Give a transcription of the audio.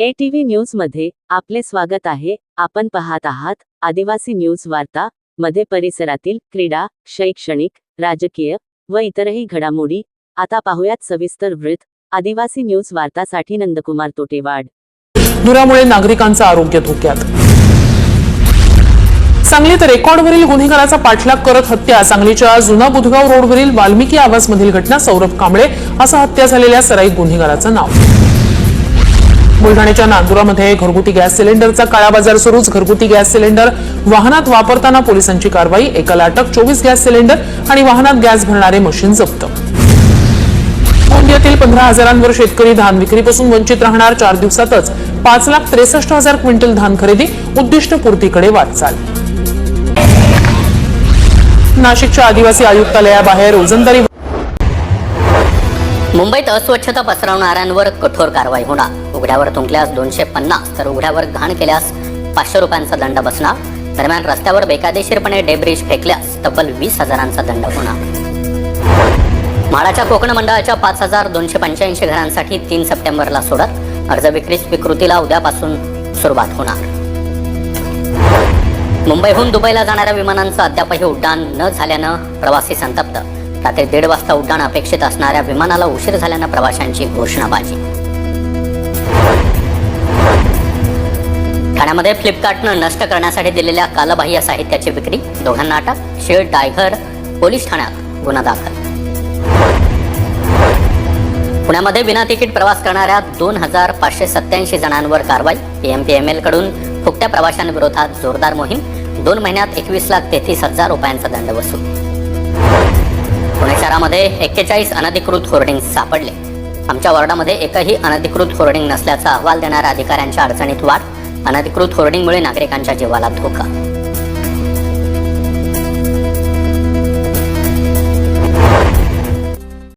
ATV न्यूजमध्ये आपले स्वागत आहे. आपण पाहत आहात आदिवासी न्यूज वार्ता मध्ये परिसरातील क्रीडा शैक्षणिक राजकीय व इतरही घडामोडी. आता पाहुयात सविस्तर वृत्त. आदिवासी न्यूज वार्तासाठी नंदकुमार तोटेवाड. धुरामुळे नागरिकांचं आरोग्य धोक्यात. सांगलीत रेकॉर्डवरील गुन्हेगाराचा पाठलाग करत हत्या. सांगलीच्या जुना बुधगाव रोडवरील वाल्मिकी आवासमधील घटना सौरभ कांबळे असं हत्या झालेल्या सराईत गुन्हेगाराचं नाव. बुलढाण्याच्या नांदुरामध्ये घरगुती गॅस सिलेंडरचा काळा बाजार सुरूच. घरगुती गॅस सिलेंडर वाहनात वापरताना पोलिसांची कारवाई एकाला अटक चोवीस गॅस सिलेंडर आणि वाहनात गॅस भरणारे मशीन जप्त. गोंदियातील पंधरा हजारांवर शेतकरी धान विक्रीपासून वंचित राहणार चार दिवसातच पाच लाख त्रेसष्ट हजार क्विंटल धान खरेदी उद्दिष्ट पूर्तीकडे वाटचाल. नाशिकच्या आदिवासी आयुक्तालयाबाहेर रोजंदारी मुंबईत अस्वच्छता पसरवणाऱ्यांवर कठोर कारवाई होणार. उघड्यावर थुंकल्यास दोनशे पन्नास तर उघड्यावर घाण केल्यास पाचशे रुपयांचा दंड बसणार. दरम्यान रस्त्यावर बेकायदेशीरपणे डेब्रिज फेकल्यास तब्बल वीस हजारांचा दंड होणार. म्हाडाच्या कोकण मंडळाच्या पाच हजार दोनशे पंच्याऐंशी घरांसाठी तीन सप्टेंबरला सोडत अर्ज विक्री स्वीकृतीला उद्यापासून सुरुवात होणार. मुंबईहून दुबईला जाणाऱ्या विमानांचं अद्यापही उड्डाण न झाल्यानं प्रवासी संतप्त रात्री दीड वाजता उड्डाण अपेक्षित असणाऱ्या विमानाला उशीर झाल्यानं प्रवाशांची घोषणाबाजी. ठाण्यामध्ये फ्लिपकार्टनं नष्ट करण्यासाठी दिलेल्या कालबाह्य साहित्याची विक्री दोघांना अटक शेड टायगर पोलीस ठाण्यात गुन्हा दाखल. पुण्यामध्ये विना तिकीट प्रवास करणाऱ्या दोन हजार पाचशे सत्याऐंशी जणांवर कारवाई पीएमपीएमएलकडून फुकट्या प्रवाशांविरोधात जोरदार मोहीम दोन महिन्यात एकवीस लाख तेहतीस हजार रुपयांचा दंड वसूल. शहरामध्ये एक्केचाळीस अनधिकृत होर्डिंग सापडले. आमच्या वॉर्डामध्ये एकही अनधिकृत होर्डिंग नसल्याचा अहवाल देणाऱ्या अधिकाऱ्यांच्या अडचणीत वाढ अनधिकृत होर्डिंगमुळे नागरिकांच्या जीवाला धोका